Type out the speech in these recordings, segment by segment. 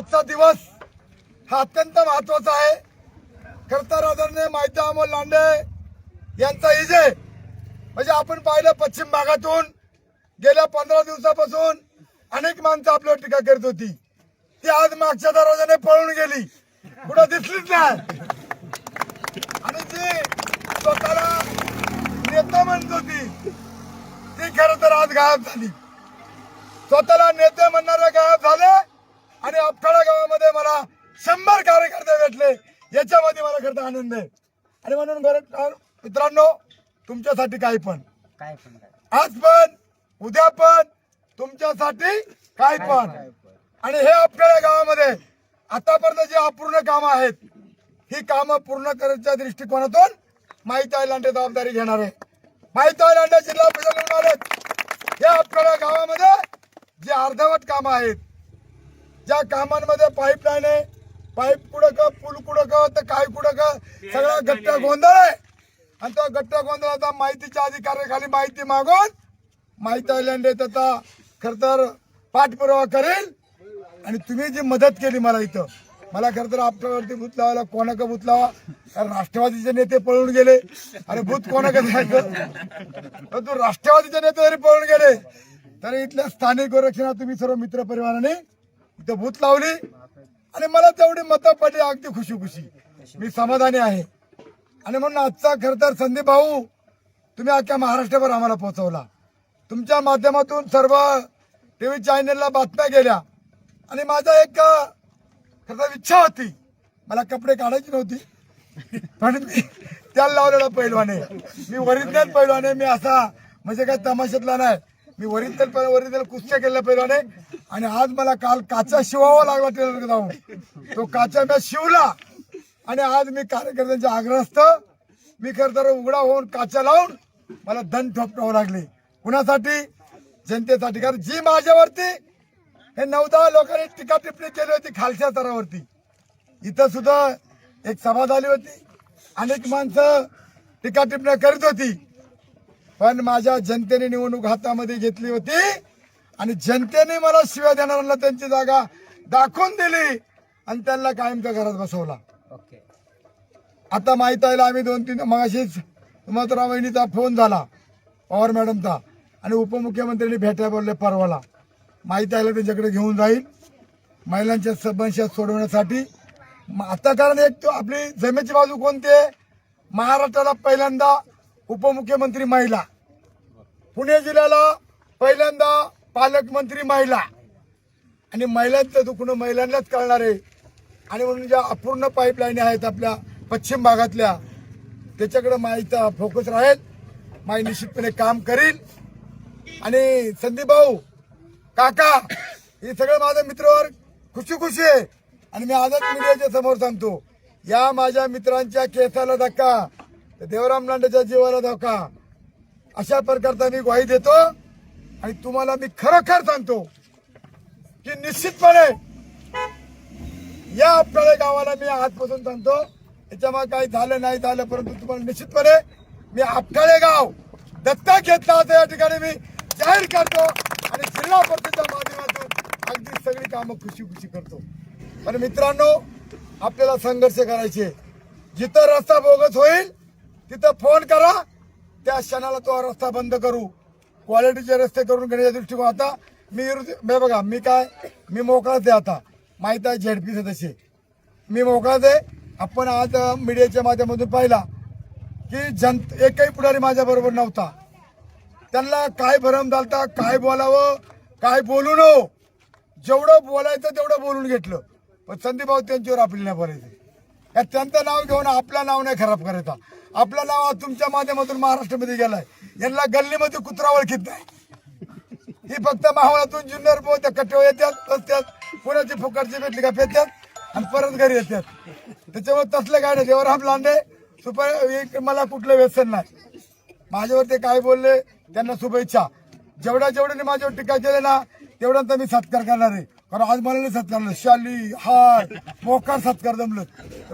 आजचा दिवस हा अत्यंत महत्त्वाचा आहे. खरंतर आदरणीय माहिती अमोल लांडे यांचा इजे म्हणजे आपण पाहिलं पश्चिम भागातून गेल्या पंधरा दिवसापासून अनेक माणसं आपल्यावर टीका करत होती. ती आज मागच्या दरवाजाने पळून गेली. कुठं दिसलीच नाही. आणि जी स्वतःला नेता म्हणत होती. ती खरं तर आज गायब झाली. स्वतःला नेते म्हणणारे गायब झाले. आणि अफखाडा गावामध्ये मला शंभर कार्यकर्ते भेटले. याच्यामध्ये मला खरं आनंद आहे. आणि म्हणून मित्रांनो तुमच्यासाठी काही पण. काय पण आज पण उद्या पण तुमच्यासाठी काय पण. आणि हे आपल्या गावामध्ये आतापर्यंत जी अपूर्ण कामं आहेत ही कामं पूर्ण करण्याच्या दृष्टिकोनातून माहिती लांडे जबाबदारी घेणार. आहे माहिती लांडे जिल्हा परिषद मालक या आपल्या गावामध्ये जे अर्धवट कामं आहेत ज्या कामांमध्ये पाईपलाईन आहे पाईप कुठं का पूल कुठं का तर काय कुठं का सगळा गट्टा गोंधळ आहे. आणि तो गट्टा गोंधळाचा माहितीच्या अधिकाऱ्याखाली माहिती मागून माहिती आयलंड त्याचा खर तर पाठपुरावा करेल. आणि तुम्ही जी मदत केली मला इथं मला खरं तर आपल्यावरती भूत लावायला कोणाका भूत लावा? कारण राष्ट्रवादीचे नेते पळून गेले. अरे भूत कोणाका परंतु राष्ट्रवादीचे नेते जरी पळून गेले तरी इथल्या स्थानिक गोरक्षणा तुम्ही सर्व मित्र परिवाराने इथं भूत लावली आणि मला तेवढी मतं पडली अगदी खुशी खुशी मी समाधानी आहे. आणि म्हणून आजचा खर तर संदीप भाऊ तुम्ही अख्ख्या महाराष्ट्रभर आम्हाला पोहोचवला. तुमच्या माध्यमातून सर्व टी व्ही चॅनलला बातम्या गेल्या. आणि माझा एक खरं इच्छा होती. मला कपडे काढायची नव्हती. पण मी त्याला लावलेला पैलवाने. मी ओरिजिनल पैलवाने मी असा म्हणजे काय तमाशातला नाही. मी ओरिजिनल वरिंदल कुस्त्या केल्या पहिल्याने. आणि आज मला काल काचा शिवावा लागला ट्रेलर जाऊन. तो काचा मी शिवला. आणि आज मी कार्यकर्त्यांच्या आग्रहस्थ मी खरं तर उघडा होऊन काचा लावून मला दंड ठोपटावं लागले. कुणासाठी? जनतेसाठी. कारण जी माझ्यावरती हे नऊ दहा लोकांनी टीका टिप्पणी केली होती खालच्या स्तरावरती. इथं सुद्धा एक सभा झाली होती. अनेक माणसं टीका टिप्पण्या करीत होती. पण माझ्या जनतेने निवडणूक हातामध्ये घेतली होती आणि जनतेने मला शिव्या देणाऱ्यांना त्यांची जागा दाखवून दिली आणि त्यांना कायमच्या घरात बसवला. ओके. आता माहीत आहे आम्ही दोन तीन मगाशीच सुमत्रा वहिनीचा फोन झाला पवार मॅडमचा. आणि उपमुख्यमंत्र्यांनी भेटायला बोलले परवाला. माहिती आहे त्यांच्याकडे घेऊन जाईल. महिलांच्या समस्या सोडवण्यासाठी. आता कारण एक तो आपली जमेची बाजू कोणती आहे? महाराष्ट्राला पहिल्यांदा उपमुख्यमंत्री महिला. पुणे जिल्ह्याला पहिल्यांदा पालकमंत्री महिला. आणि महिलांचं दुखणं महिलांनाच कळणार आहे. आणि म्हणून ज्या अपूर्ण पाईपलाईन आहेत आपल्या पश्चिम भागातल्या त्याच्याकडे माईचा फोकस राहील. माई निश्चितपणे काम करील. आणि संदीप भाऊ काका हे सगळं माझ्या मित्रवर खुशी खुशी आहे. आणि मी आजच मीडियाच्या समोर सांगतो या माझ्या मित्रांच्या केसाला धक्का. तर देवराम लांडेच्या जीवाला धोका. अशा प्रकारचा मी ग्वाही देतो आणि तुम्हाला मी खरोखर सांगतो की निश्चितपणे या आपल्या गावाला मी आजपासून सांगतो याच्यामुळे काही झालं नाही झालं परंतु तुम्हाला निश्चितपणे मी आपटाळे गाव दत्ता घेतला होता या ठिकाणी मी जाहीर करतो आणि जिल्हा परिषदेच्या माध्यमातून अगदी सगळी कामं खुशी खुशी करतो. पण मित्रांनो आपल्याला संघर्ष करायचे जिथं रस्ता बोगस होईल तिथं फोन करा. त्या क्षणाला तो रस्ता बंद करू. क्वालिटीचे रस्ते करून घेण्याच्या दृष्टिकोन आता मी विरोधी- बघा मी काय मी मोकळाच आहे आता. माहीत आहे झेडपी तसे. मी मोकळाच आहे. आपण आज मीडियाच्या माध्यमातून पाहिला की जन एकही पुढारी माझ्याबरोबर नव्हता. त्यांना काय भरम झालता काय बोलावं काय बोलू न. जेवढं बोलायचं तेवढं बोलून घेतलं. पण संदीप भाऊ त्यांच्यावर आपली नाही बोलायचं. या त्यांचं नाव घेऊन आपलं नाव नाही खराब करायचा आपला नाव तुमच्या माध्यमातून महाराष्ट्रामध्ये गेलाय. यांना गल्लीमध्ये कुत्रा ओळखीत नाही. ही फक्त मावळातून जुन्नर पो त्या कट्ट्यावर येतात बसतात पुण्याची फुकटची भेटली का पेतात आणि परत घरी येतात त्याच्यामुळे तसले गाड्या देवराम लांडे सुपर एक मला कुठलं व्यसन नाही. माझ्यावर ते काय बोलले त्यांना शुभेच्छा. जेवढ्या जेवढ्याने माझ्यावर टीका केले ना तेवढ्यांचा मी सत्कार करणार आहे. कारण आज मला नाही सत्कार शाली हार मोकार सत्कार जमलं.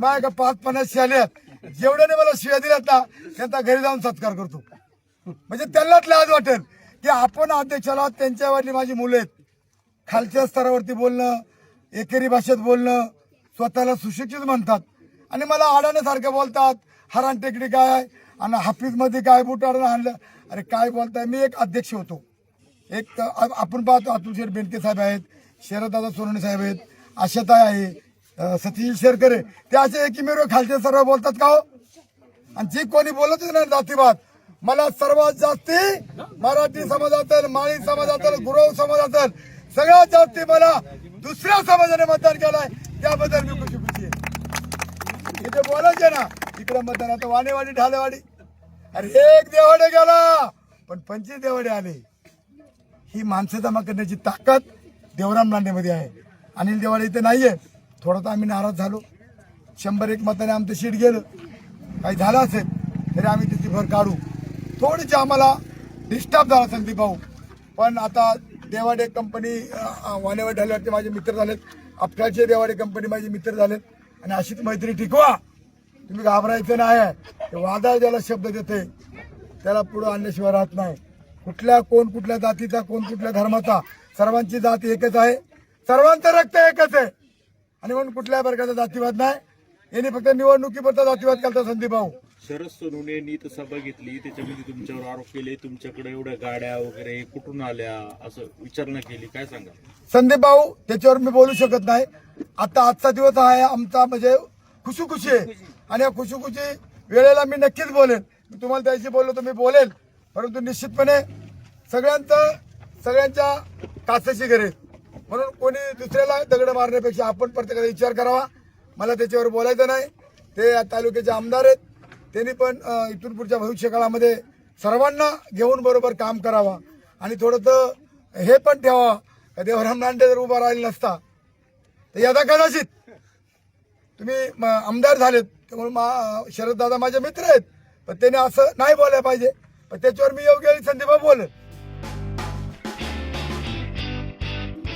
माझ्या का पाच पन्नास शाली आहेत. जेवढ्याने मला शिव्या दिल्यात ना त्यांचा घरी जाऊन सत्कार करतो. म्हणजे त्यांनाच लाज वाटेल की आपण अध्यक्षाला त्यांच्यावरली माझी मुलं आहेत. खालच्या स्तरावरती बोलणं एकेरी भाषेत बोलणं स्वतःला सुशिक्षित म्हणतात. आणि मला अडाण्यासारखं बोलतात हरण टेकडी काय आणि हाफिजमध्ये काय बुटाडून आणलं अरे काय बोलताय मी एक अध्यक्ष होतो. एक तर आपण पाहतो अतुल शेठ बेनके साहेब आहेत शरददादा सोनवणे साहेब आहेत आशाताय आहे सतीश शेरकरे ते असे एकमेव खालचे सर्व बोलतात का हो? आणि जी कोणी बोलतच नाही जातीवाद मला सर्वात जास्ती मराठी समाजातील माळी समाजातील गुरव समाजातील सगळ्यात जास्ती मला दुसऱ्या समाजाने मतदान केलंय त्याबद्दल मी खुशी खुशी आहे. इथे बोलायचे ना इकडे मतदान आता वाणेवाडी ढालेवाडी. अरे एक देवाडे गेला पण पंचवीस देवाडे आले. ही माणसं जमा करण्याची ताकद देवराम लांडेमध्ये आहे. अनिल देवाडे इथे नाहीये. थोडं तर आम्ही नाराज झालो. शंभर एक मताने आमचं शीट गेलं. काही झालं असेल तरी आम्ही त्याची भर काढू. थोडीशी आम्हाला डिस्टर्ब झाला संदीप भाऊ. पण आता देवाडे कंपनी वानेवाड ढाल्यावरती माझे मित्र झालेत. आपटाचे देवाडे कंपनी माझे मित्र झालेत. आणि अशीच मैत्री टिकवा. तुम्ही घाबरायचं नाही आहे. वादळ ज्याला शब्द देते त्याला पुढं आणल्याशिवाय राहत नाही. कुठल्या कोण कुठल्या जातीचा कोण कुठल्या धर्माचा सर्वांची जात एकच आहे. सर्वांचं रक्त एकच आहे. आणि म्हणून कुठल्या प्रकारचा जातीवाद नाही. यांनी फक्त निवडणुकीपुरता जातीवाद करता संदीप भाऊ. शरद सोनवणे यांनी तर सभा घेतली. त्याच्यामध्ये तुमच्यावर आरोप केले तुमच्याकडे एवढ्या गाड्या वगैरे कुठून आल्या असं विचारणा केली. काय सांगा? संदीप भाऊ त्याच्यावर मी बोलू शकत नाही. आता आजचा दिवस आहे आमचा म्हणजे खुशीखुशी आहे. आणि या खुशीखुशी वेळेला मी नक्कीच बोलेन. मी तुम्हाला त्याशी बोललो तर मी बोलेल परंतु निश्चितपणे सगळ्यांचं सगळ्यांच्या कासाशी गरज म्हणून कोणी दुसऱ्याला दगड मारण्यापेक्षा आपण प्रत्येकाचा विचार करावा. मला त्याच्यावर बोलायचं नाही. ते या तालुक्याचे आमदार आहेत. त्यांनी पण इथून पुढच्या भविष्यकाळामध्ये सर्वांना घेऊन बरोबर काम करावा. आणि थोडंसं हे पण ठेवा का देवराम नांडे जर उभा राहिला नसता तर यदा कदाचित तुम्ही म, आमदार झालेत. त्यामुळे मा शरद दादा माझे मित्र आहेत. पण त्याने असं नाही बोलायला पाहिजे. पण त्याच्यावर मी योग्य वेळी संदीपा बोलेन.